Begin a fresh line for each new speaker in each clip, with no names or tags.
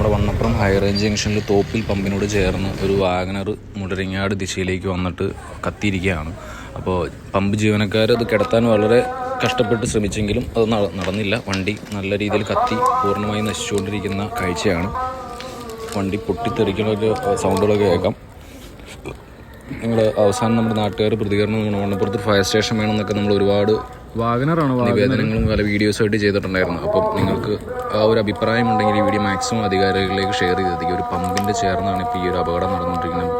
നമ്മുടെ Vannappuram high range ജംഗ്ഷനിൽ തോപ്പിൽ പമ്പിനോട് ചേർന്ന് ഒരു വാഗനർ മുടരിങ്ങാട് ദിശയിലേക്ക് വന്നിട്ട് കത്തിയിരിക്കുകയാണ്. അപ്പോൾ പമ്പ് ജീവനക്കാർ അത് കിടത്താൻ വളരെ കഷ്ടപ്പെട്ട് ശ്രമിച്ചെങ്കിലും അത് നടന്നില്ല. വണ്ടി നല്ല രീതിയിൽ കത്തി പൂർണമായി നശിച്ചുകൊണ്ടിരിക്കുന്ന കാഴ്ചയാണ്. വണ്ടി പൊട്ടിത്തെറിക്കുന്ന ഒരു സൗണ്ടുകളൊക്കെ കേൾക്കാം. നിങ്ങൾ അവസാനം നമ്മുടെ നാട്ടുകാർ പ്രതികരണം വണ്ണപ്പുറത്ത് ഫയർ സ്റ്റേഷൻ വേണമെന്നൊക്കെ നമ്മൾ ഒരുപാട്
വാഗനറാണോ?
നിവേദനങ്ങളും പല വീഡിയോസായിട്ട് ചെയ്തിട്ടുണ്ടായിരുന്നു. അപ്പം നിങ്ങൾക്ക് ആ ഒരു അഭിപ്രായം ഉണ്ടെങ്കിൽ ഈ വീഡിയോ മാക്സിമം അധികാരികളിലേക്ക് ഷെയർ ചെയ്തത് ഒരു പമ്പിന്റെ ചേർന്നാണ് ഇപ്പോൾ ഈ ഒരു അപകടം നടന്നുകൊണ്ടിരിക്കുന്നത്.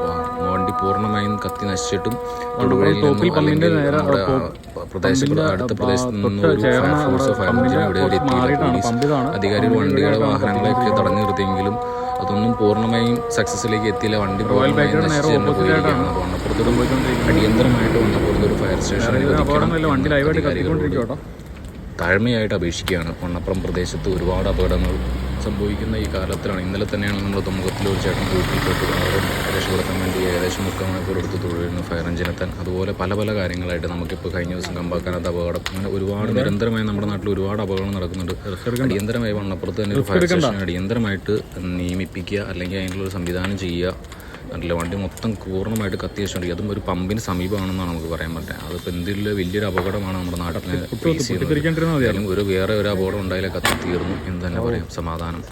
വണ്ടി പൂർണമായും കത്തി നശിച്ചിട്ടും പ്രദേശത്ത് അടുത്ത പ്രദേശത്ത് നിന്നും ഒരു ഫയർഫോഴ്സോ ഫയർ എഞ്ചിനോ ഇവിടെ എത്തിയില്ല പോലീസ് അധികാരികൾ വണ്ടികളെ വാഹനങ്ങളെയൊക്കെ തടഞ്ഞു നിർത്തിയെങ്കിലും അതൊന്നും പൂർണമായും സക്സസ്സിലേക്ക് എത്തിയില്ല. വണ്ടി വണ്ണപ്പുറത്തൊരു അടിയന്തരമായിട്ട് വണ്ണപ്പുറത്ത് ഒരു ഫയർ സ്റ്റേഷൻ താഴ്മയായിട്ട് അപേക്ഷിക്കുകയാണ്. വണ്ണപ്പുറം പ്രദേശത്ത് ഒരുപാട് അപകടങ്ങൾ സംഭവിക്കുന്ന ഈ കാലത്തിലാണ്. ഇന്നലെ തന്നെയാണ് നമ്മൾ തുമുഖത്തിൽ ഒരു ചേട്ടൻ വീട്ടിൽപ്പെട്ട് അവരും രക്ഷപ്പെടുത്താൻ വേണ്ടി ഏകദേശം മുക്കാൽ മണിക്കൂർ എടുത്ത് തൊഴിലിരുന്നു ഫയർ എഞ്ചിനെത്താൻ അതുപോലെ പല പല കാര്യങ്ങളായിട്ട് നമുക്കിപ്പോൾ കഴിഞ്ഞ ദിവസം കമ്പാക്കാനത്ത് അപകടം. അങ്ങനെ ഒരുപാട് നിരന്തരമായി നമ്മുടെ നാട്ടിൽ ഒരുപാട് അപകടങ്ങൾ നടക്കുന്നുണ്ട്. അടിയന്തരമായി വണ്ണപ്പുറത്ത് തന്നെ ഒരു ഫയർ സ്റ്റേഷൻ അടിയന്തരമായിട്ട് നിയമിപ്പിക്കുക അല്ലെങ്കിൽ അതിനുള്ള ഒരു സംവിധാനം ചെയ്യുക. അല്ല വണ്ടി മൊത്തം പൂർണമായിട്ട് കത്തി വെച്ചിട്ടുണ്ട് അതും ഒരു പമ്പിന് സമീപമാണെന്നാണ് നമുക്ക് പറയാൻ പറ്റുക അതിപ്പോൾ എന്തെങ്കിലും വലിയൊരു അപകടമാണ് നമ്മുടെ നാട്ടിൽ ഫേസ് ചെയ്യുന്നത്. ഒരു വേറെ ഒരു അപകടം ഉണ്ടായാലും കത്തി തീർന്നു എന്ന് തന്നെ പറയാം. സമാധാനം.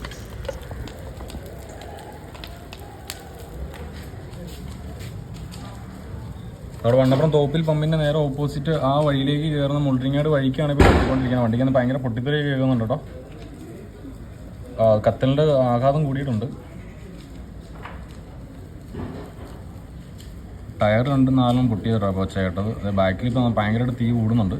അവിടെ വണ്ണപ്പുറം തോപ്പിൽ പമ്പിന്റെ നേരെ ഓപ്പോസിറ്റ് ആ വഴിയിലേക്ക് കയറുന്ന മുൾറിങ്ങാട് വഴിക്കാണ് ഇപ്പോൾ പൊട്ടിക്കൊണ്ടിരിക്കുന്നത് വണ്ടിക്ക് ഭയങ്കര പൊട്ടിത്തെറി കേൾക്കുന്നുണ്ട് കേട്ടോ. കത്തലിന്റെ കത്തലിന്റെ ആഘാതം കൂടിയിട്ടുണ്ട്. ടയർ രണ്ടും നാലും പൊട്ടിയ അപ്പോൾ അത് ബാക്കിൽ ഇപ്പോൾ ഭയങ്കരമായിട്ട് തീ കൂടുന്നുണ്ട്.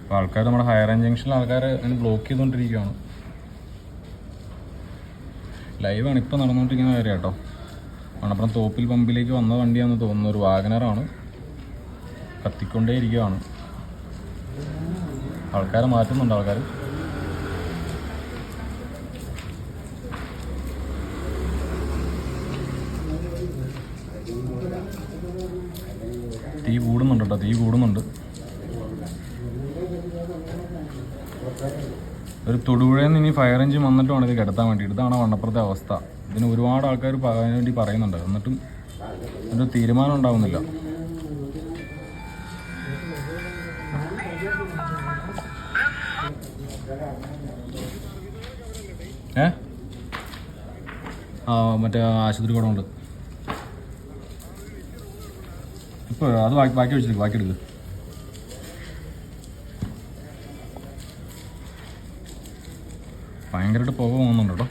അപ്പോൾ ആൾക്കാർ നമ്മുടെ ഹയർ ജംഗ്ഷനിൽ ആൾക്കാർ അതിന് ബ്ലോക്ക് ചെയ്തുകൊണ്ടിരിക്കുകയാണ്. ലൈവാണ് ഇപ്പോൾ നടന്നുകൊണ്ടിരിക്കുന്ന കാര്യം കേട്ടോ. മണപ്പുറം തോപ്പിൽ പമ്പിലേക്ക് വന്ന വണ്ടിയാണെന്ന് തോന്നുന്നു. ഒരു വാഗനറാണ്. കത്തിക്കൊണ്ടേ ഇരിക്കുകയാണ് ആൾക്കാരെ മാറ്റുന്നുണ്ട് ആൾക്കാർ തീ കൂടുന്നുണ്ട് കേട്ടോ തീ കൂടുന്നുണ്ട്. ഒരു തൊടുപുഴയിൽ നിന്ന് ഇനി ഫയർ എഞ്ചിൻ വന്നിട്ട് വേണം ഇത് കിടത്താൻ വേണ്ടി ഇതാണ് വണ്ണപ്പുറത്തെ അവസ്ഥ. ഇതിന് ഒരുപാട് ആൾക്കാർ പറയാൻ വേണ്ടി പറയുന്നുണ്ട്. എന്നിട്ടും ഒരു തീരുമാനം ഉണ്ടാവുന്നില്ല. ഏ? ആ മറ്റേ ആശുപത്രി കൂടെ ഉണ്ട്. ഇപ്പോൾ അത് ബാക്കി ബാക്കി വെച്ചിട്ട് ബാക്കി എടുക്കുക ഭയങ്കരമായിട്ട് പുക പോകുന്നുണ്ട് കേട്ടോ.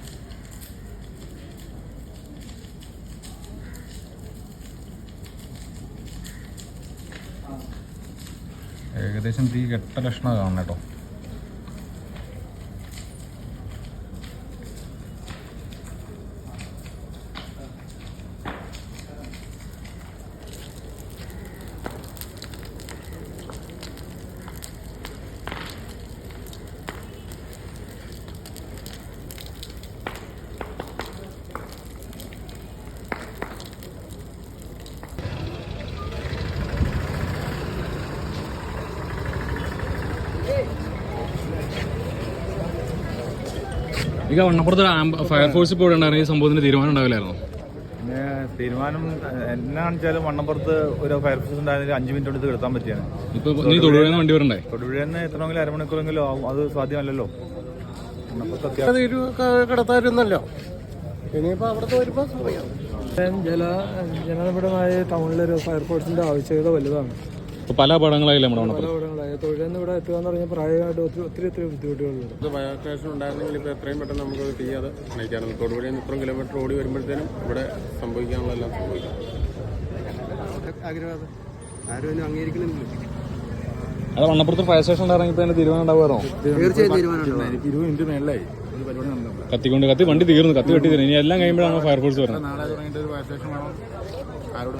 ഏകദേശം തീ കെട്ട ലക്ഷണം കാണണം കേട്ടോ. ഈ വണ്ണപ്പുറത്ത് ഫയർഫോഴ്സ് ഇപ്പോൾ ഉണ്ടായിരുന്ന ഈ സംഭവത്തിന് തീരുമാനം ഉണ്ടാവില്ലായിരുന്നു?
പിന്നെ തീരുമാനം മണ്ണപ്പുറത്ത് ഒരു ഫയർഫോഴ്സ് ഉണ്ടായിരുന്നെങ്കിൽ അഞ്ച് മിനിറ്റ് പറ്റിയാണ്.
ഇപ്പൊ നീ വണ്ടി വരണ്ടേ?
തൊടുപുഴയിൽ നിന്ന് എത്രമെങ്കിലും അരമണിക്കൂറെങ്കിലും ആവും. അത് സാധ്യമല്ലല്ലോ.
കിടത്തായിരുന്നല്ലോ അവിടുത്തെ ജല ജനനിബിഡമായ ടൗണിലൊരു ഫയർഫോഴ്സിന്റെ ആവശ്യകത വലുതാണ്.
പല പടങ്ങളായാലും നമ്മുടെ
പല
വണ്ണപ്പുറം
തൊഴിലെന്ന് ഇവിടെ എത്തുക എന്ന് പറഞ്ഞാൽ പ്രായമായിട്ട് ഒത്തിരി ഒത്തിരി ഒത്തിരി ബുദ്ധിമുട്ടുകളുണ്ട്.
ഇത് സ്റ്റേഷൻ ഉണ്ടായിരുന്നെങ്കിൽ ഇപ്പോൾ എത്രയും പെട്ടെന്ന് നമുക്ക് ചെയ്യാതെ അത് അണയ്ക്കാറുണ്ട് തൊടുപുഴയിൽ നിന്ന് ഇത്രയും കിലോമീറ്റർ ഓടി വരുമ്പോഴത്തേനും ഇവിടെ സംഭവിക്കാനുള്ള എല്ലാം സംഭവിക്കും.
ആഗ്രഹം ആരും അംഗീകരിക്കുന്നില്ല
അത് വണ്ണപ്പുറത്ത് ഫയർ സ്റ്റേഷൻ ഉണ്ടായിരുന്നെങ്കിൽ തന്നെ തീരുമാനം ഉണ്ടാവുമായിരുന്നോ?
തീർച്ചയായും
കത്തിക്കൊണ്ട് കത്തി വണ്ടി തീർന്നു കത്തി കെട്ടി തീർന്നു. ഇനി എല്ലാം കഴിയുമ്പോഴാണ് ഫയർഫോഴ്സ് വരുന്നത്
നാളെ തുടങ്ങിയിട്ട് ഒരു ഫയർ സ്റ്റേഷൻ വേണം ആരോട്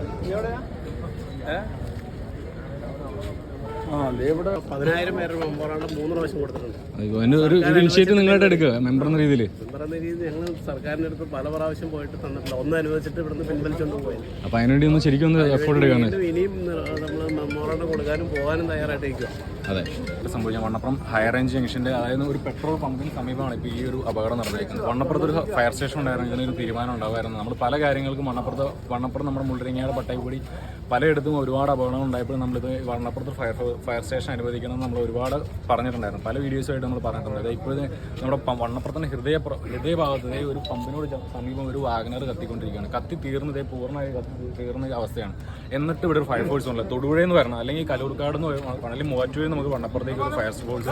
പതിനായിരം പേരുടെ മെമ്പറാണ് മൂന്ന് പ്രാവശ്യം കൊടുത്തിട്ടുണ്ട്.
അതിന് ഒരു ഇനിഷ്യേറ്റീവ് നിങ്ങളായിട്ട് എടുക്കുക മെമ്പർ എന്ന രീതിയിൽ
മെമ്പർ എന്ന രീതിയിൽ ഞങ്ങൾ സർക്കാരിന്റെ അടുത്ത് പല പ്രാവശ്യം പോയിട്ട് തന്നിട്ടില്ല. ഒന്ന് അനുവദിച്ചിട്ട് ഇവിടുന്ന് പിൻവലിച്ചുകൊണ്ട് പോയി.
അപ്പൊ അതിനുവേണ്ടി ഒന്ന് ശരിക്കും ഒന്ന് എടുക്കാണ്
വീണ്ടും ഇനിയും നമ്മൾ മെമ്മോറാണ്ടം കൊടുക്കാനും പോകാനും തയ്യാറായിട്ടിരിക്കുക
അതെ.
ആയിട്ട് സംഭവിച്ചത് വണ്ണപ്പുറം ഹയർ റേഞ്ച് ജംഗ്ഷന്റെ അതായത് ഒരു പെട്രോൾ പമ്പിന് സമീപമാണ് ഇപ്പോൾ ഈ ഒരു അപകടം നടന്നിരിക്കുന്നത്. വണ്ണപ്പുറത്ത് ഒരു ഫയർ സ്റ്റേഷൻ ഉണ്ടായിരുന്നു. ഇതിനൊരു തീരുമാനം ഉണ്ടാകുമായിരുന്നു നമ്മൾ പല കാര്യങ്ങൾക്കും വണ്ണപ്പുറത്ത് വണ്ണപ്പുറം നമ്മുടെ മുള്ളരിങ്ങാട് കൂടി പലയിടത്തും ഒരുപാട് അപകടങ്ങൾ ഉണ്ടായപ്പോൾ നമ്മളിത് വണ്ണപ്പുറത്ത് ഫയർ ഫയർ സ്റ്റേഷൻ അനുവദിക്കണം നമ്മൾ ഒരുപാട് പറഞ്ഞിട്ടുണ്ടായിരുന്നു. പല വീഡിയോസുമായിട്ട് നമ്മൾ പറഞ്ഞിട്ടുണ്ട്. ഇപ്പോഴത്തെ നമ്മുടെ വണ്ണപ്പുറത്തിന്റെ ഹൃദയ ഹൃദയ ഭാഗത്തേ ഒരു പമ്പിനോട് സമീപം ഒരു വാഗ്നർ കത്തിക്കൊണ്ടിരിക്കുകയാണ്. കത്തി തീർന്നതേ പൂർണമായി കത്തി തീർന്ന അവസ്ഥയാണ്. എന്നിട്ട് ഇവിടെ ഒരു ഫയർ ഫോഴ്സ് ഉണ്ട് തൊടുപുഴയെന്ന് പറഞ്ഞാൽ അല്ലെങ്കിൽ കലൂർക്കാട് നിന്ന് പണലി മൂവാറ്റൂരിൽ നിന്ന് നമുക്ക് വണ്ണപ്പുറത്തേക്ക് ഒരു ഫയർ ഫോഴ്സ്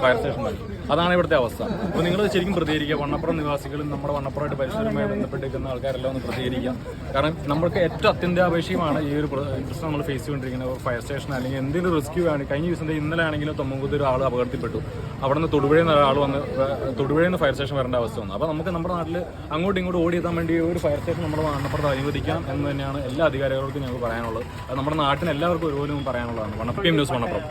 ഫയർ സ്റ്റേഷൻ ഉണ്ട് അതാണ് ഇവിടുത്തെ അവസ്ഥ. അപ്പോൾ നിങ്ങൾ ശരിക്കും പ്രതികരിക്കുക. വണ്ണപ്പുറം നിവാസികളും നമ്മുടെ വണ്ണപ്പുറമായിട്ട് പരിസരവുമായി ബന്ധപ്പെട്ടിരിക്കുന്ന ആൾക്കാരെല്ലാം ഒന്ന് പ്രതികരിക്കുക. കാരണം നമ്മൾക്ക് ഏറ്റവും അത്യന്താപേക്ഷിതമാണ് ഈ ഒരു പ്ര- പ്രശ്നം നമ്മൾ ഫേസ് ചെയ്തുകൊണ്ടിരിക്കുന്നത്. ഫയർ സ്റ്റേഷൻ അല്ലെങ്കിൽ എന്തെങ്കിലും റെസ്ക്യൂ ആണ് കഴിഞ്ഞ ദിവസം ഇന്നലെ ആണെങ്കിലും തൊമ്മങ്കുത്ത് ഒരു ആൾ അപകടത്തിൽപ്പെട്ടു. അവിടെ നിന്ന് തൊടുപുഴയിൽ നിന്ന് ഒരാൾ വന്ന് തൊടുപുഴയിൽ നിന്ന് ഫയർ സ്റ്റേഷൻ വരേണ്ട അവസ്ഥ വന്നു. അപ്പോൾ നമുക്ക് നമ്മുടെ നാട്ടിൽ അങ്ങോട്ടും ഇങ്ങോട്ടും ഓടിയെത്താൻ വേണ്ടി ഒരു ഫയർ സ്റ്റേഷൻ നമ്മുടെ വണ്ണപ്പുറത്ത് അനുവദിക്കാം എന്ന് തന്നെയാണ് എല്ലാ അധികാരികൾക്കും ഞങ്ങൾക്ക് പറയാനുള്ളത്. നമ്മുടെ നാട്ടിന് എല്ലാവർക്കും ഒരുപോലും പറയാനുള്ളതാണ്. വണ്ണപ്പുറം ന്യൂസ് വണ്ണപ്പുറം